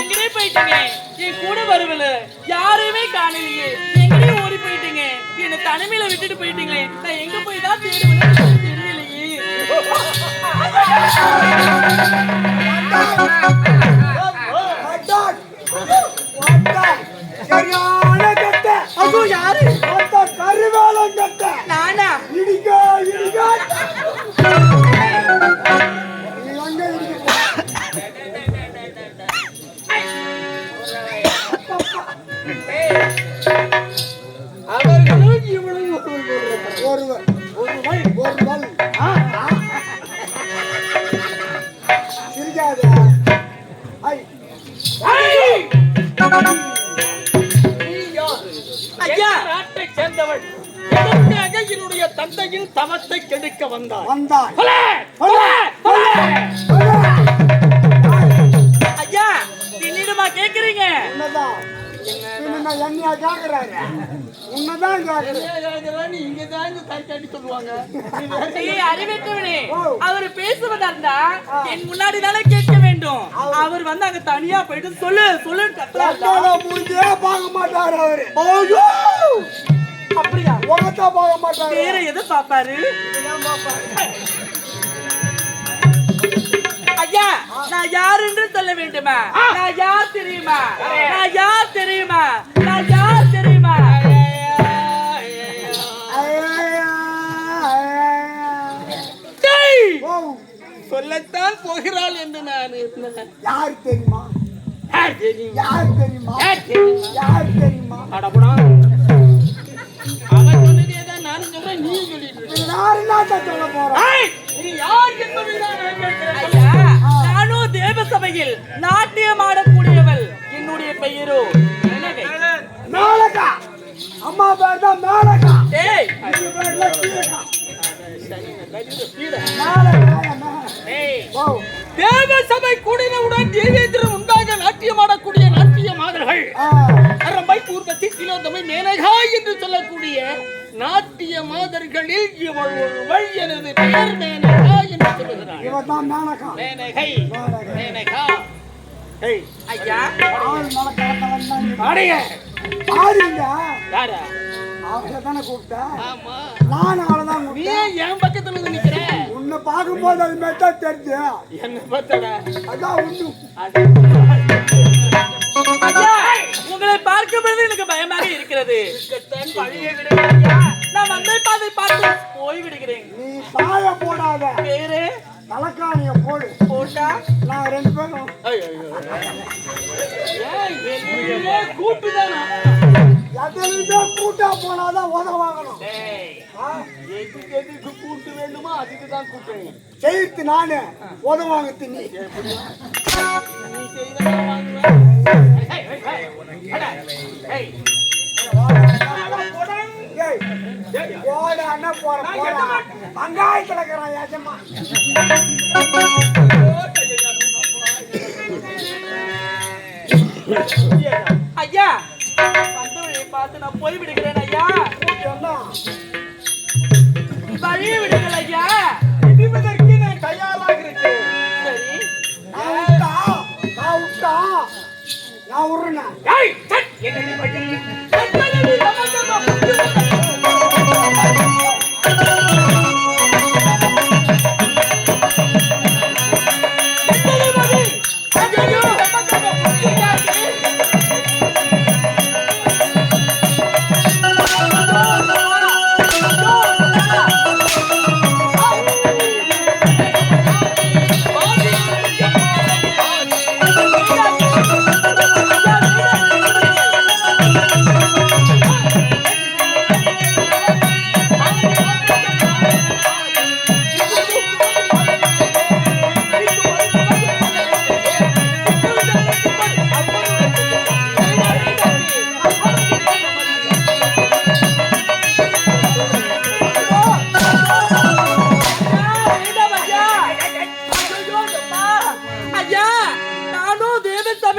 எங்கடே போயிட்டீங்க. என் கூட வருவல யாரையுமே காணலையே. எங்கடே ஓடி போயிட்டீங்க. என்ன தனிமையில விட்டுட்டு போயிட்டீங்களே. நான் எங்க போய் தான் தேடுவேன்னு தெரியலையே. அட்டாக்! அட்டாக்! சரியான கட்ட. அதோ யாரு? கருவேலம் கட்ட. நாட்டை சேர்ந்தவள் என்னுடைய தந்தையின் தவத்தை கெடுக்க! ஐயா என்னிடமா கேக்குறீங்க? என்னையா கேக்குறாரு? உன்னதான் கேக்குறேன் இங்க தான் சொல்லுவாங்க. ஓ. அவர் பேசுவதா இருந்தா என் முன்னாடி தானே கேட்க வேண்டும். அவர் வந்து அங்க தனியா போயிட்டு சொல்லு சொல்லு முடிஞ்சே பார்க்க மாட்டாரு அவரு. ஐயோ! அப்படியா? உகத்தா பார்க்க மாட்டாரு. வேற எதை பாப்பாரு ஐயா நான் யார் என்று சொல்ல வேண்டுமா? நான் யார் தெரியுமா? நான் யார் தெரியுமா? போகிறாள் என்று நான். யார் தெரியுமா? யார் தெரியும்? யார் தெரியுமா? யார் தெரியும்? யார் தெரியுமா? அடப்புடா. அவன் சொன்னதேதான் நானும் சொல்றேன், நீயும் சொல்லிட்டு இருக்க. யார் சொல்ல ஏய், நீ யார் என்பதைதான் நான் கேட்கிறேன். ஐயா நானும் தேவ சபையில் நாட்டியம் ஆடக்கூடியவள். என்னுடைய பெயரோ? அம்மா பேர் தான் இது பேர்ல கீழக்கா தேவ சபை கூடினவுடன் தேவேந்திரன் உண்டாக நாட்டியமாடக்கூடிய நாட்டிய மாதர்கள். திலோதமை மேனகா என்று சொல்லக்கூடிய நாட்டிய மாதர்களில் இவள் ஒருவள் எனது பெயர் மேனகா என்று சொல்லுகிறாள். மேனகை. மேனகா. ஐயா. யாரா? அவங்கள தானே நான் நீ என் பக்கத்துல வந்து நிக்கிற? உன்னை பார்க்கும்போது அது மாதிரி தான் தெரிஞ்சு. என்ன பார்த்தடா? அதான் ஒண்ணு ஐயா உங்களை பார்க்கும் பொழுது எனக்கு பயமாக இருக்கிறது. நான் வந்தை பாதை பார்த்து போய் விடுகிறேன் நீ சாய போடாத. வேறு? தலைக்காணிய போடு. போட்டா? நான் ரெண்டு பேரும். எதிர்த்து கூட்டா போனாதான் உத வாங்கணும். ஆ, எதுக்கு எதுக்கு கூட்டு வேண்டுமோ அதுக்கு தான் கூட்டணும் செய்து நானு உத வாங்கத்து நீ. வெங்காயத்துல இருக்கிறான் ஏஜமா. ஐயா வந்த வழியை பார்த்து நான் போய் விடுகிறேன் ஐயா வழியை விடுங்கள் ஐயா. விடுவதற்கு நான் தயாராக இருக்கிறேன் சரி நான் விடுறேன். ஏய், சட், என்னடி படி? வேண்டாம்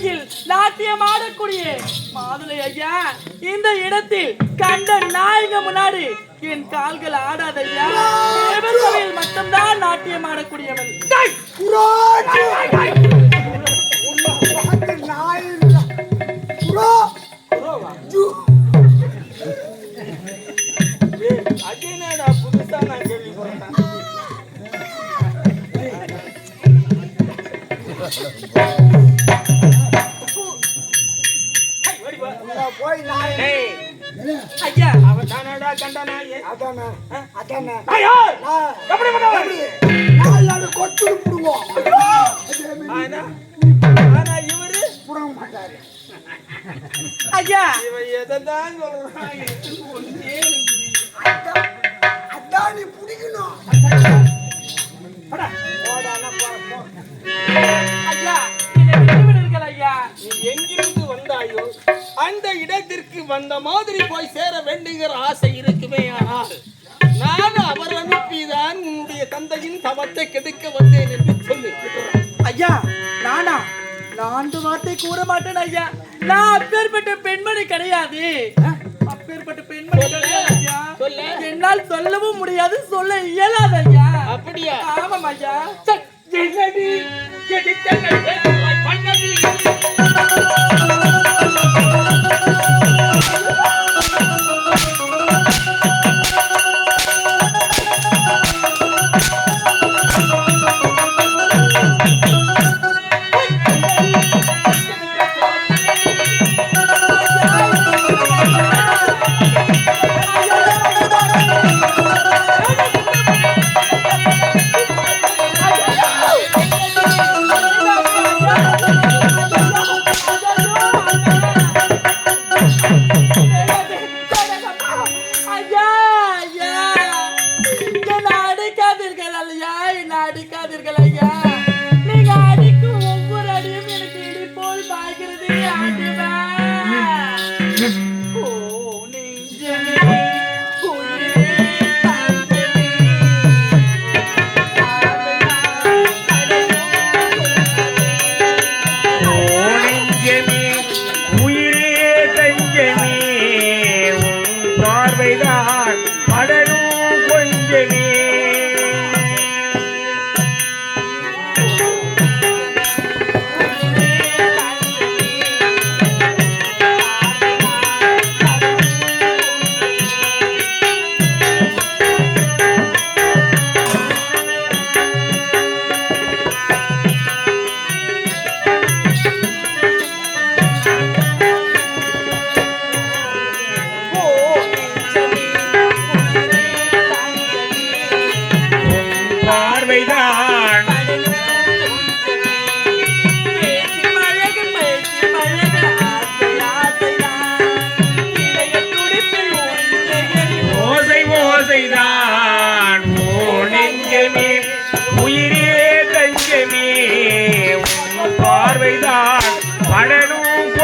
அருகில் நாட்டியமாடக்கூடிய மாதுளை ஐயா இந்த இடத்தில் கண்ட நாயங்க முன்னாடி என் கால்கள் ஆடாத ஐயா. சபையில் மட்டும்தான் நாட்டியம் ஆடக்கூடியவன். நாய் அதானே? அதானே? எப்படி? நாலு நாள் கொத்து புடுவோம். ஆனா இவரு? புடுங்க மாட்டாரு ஐயா! இவன் எதைதான் சொல்றான்? அதான் பிடிக்கணும். போடா. அண்ணா, போ, அந்த இடத்திற்கு வந்த மாதிரி போய் சேர வேண்டுகிற ஆசை இருக்குமே ஆனால் நான் அவர் அனுப்பிதான் உன்னுடைய தந்தையின் தவத்தை கெடுக்க வந்தேன் என்று சொல்லு ஐயா நானா? நான்கு வார்த்தை கூற மாட்டேன் ஐயா. நான் அப்பேற்பட்ட பெண்மணி கிடையாது. அப்பேற்பட்ட பெண்மணி கிடையாது. என்னால் சொல்லவும் முடியாது சொல்ல இயலாது ஐயா. அப்படியா? ஆமாம் ஐயா. என்னடி?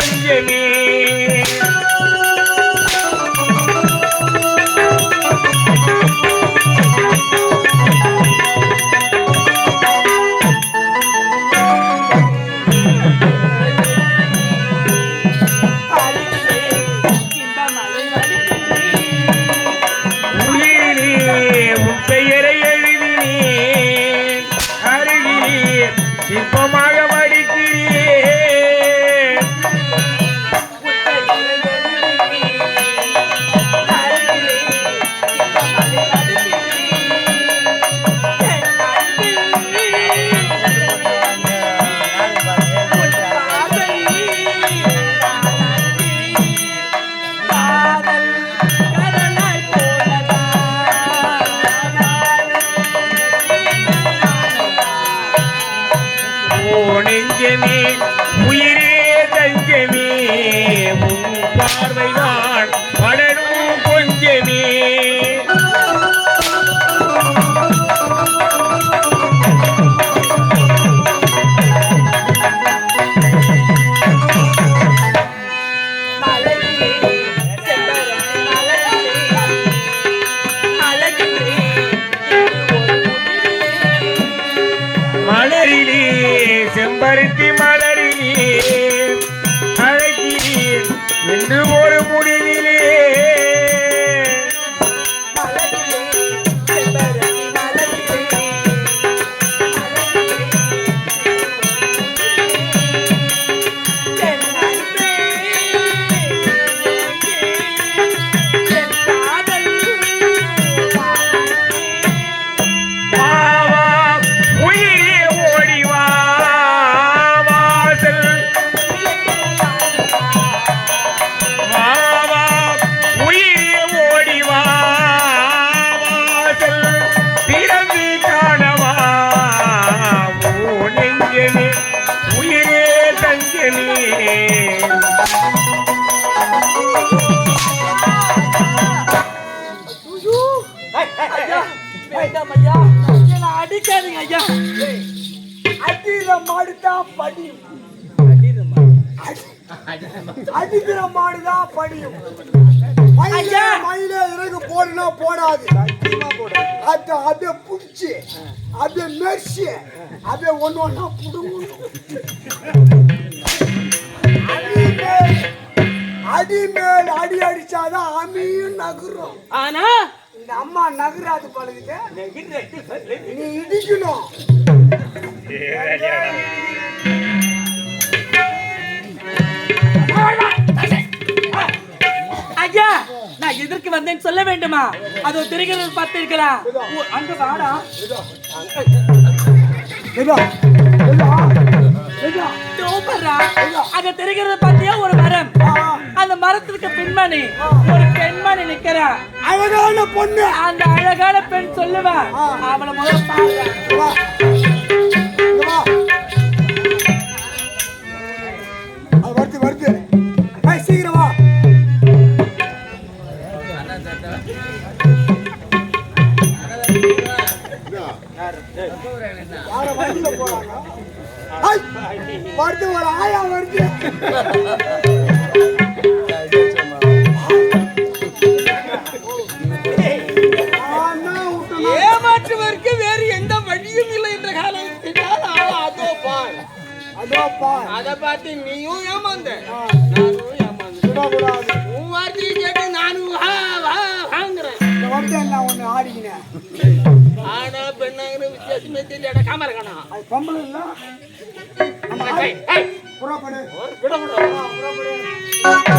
கொஞ்சமே என்று ஒரு முடிவிலே வேண்டாம் ஐயா என்னை அடிக்காதீங்க ஐயா. அடிக்கிற மாடுதான் படியும் அடிக்கிற மாடுதான் படியும் மயிலே இறகு போடுனா போடாது. அது அப்படியே புடிச்சு அப்படியே மெர்சி அப்படியே புடுங்கணும் அடி மேல் அடி மேல் அடி அடிச்சாதான் அமியும் நகரும். ஆனா இந்த அம்மா நகராது பழகுது நீ இடிக்கணும். ஐயா நான் எதற்கு வந்தேன்னு சொல்ல வேண்டுமா? அதோ திரைகிறது பார்த்தீர்களா ஓ, அங்க வாடா. சூப்பர்ரா அங்க தெரிகிறது பாத்தியா ஒரு மரம். அந்த மரத்துக்கு பின்மணி ஒரு பெண்மணி நிக்கிறா அழகான பொண்ணு. அந்த அழகான பெண் சொல்லுவா அவளை முதல்ல ஏமாற்றுவதற்கு வேறு எந்த வழியும் இல்லை என்ற அவன் அதோ பார். அதோ பார். அதை பார்த்து நீயும் ஏமாந்த. நானும் விடக்கூடாது உன் வார்த்தையை கேட்டு நானும் வாங்குறேன். ஒண்ணு ஆடிக்கினேன். ஆனா பெண்ணாங்கிற வித்தியாசமே தெரியல. காமர காணா. அது பொம்பளை இல்ல. ஏய், ஏய், புறப்படு. விட விட. புறப்படு.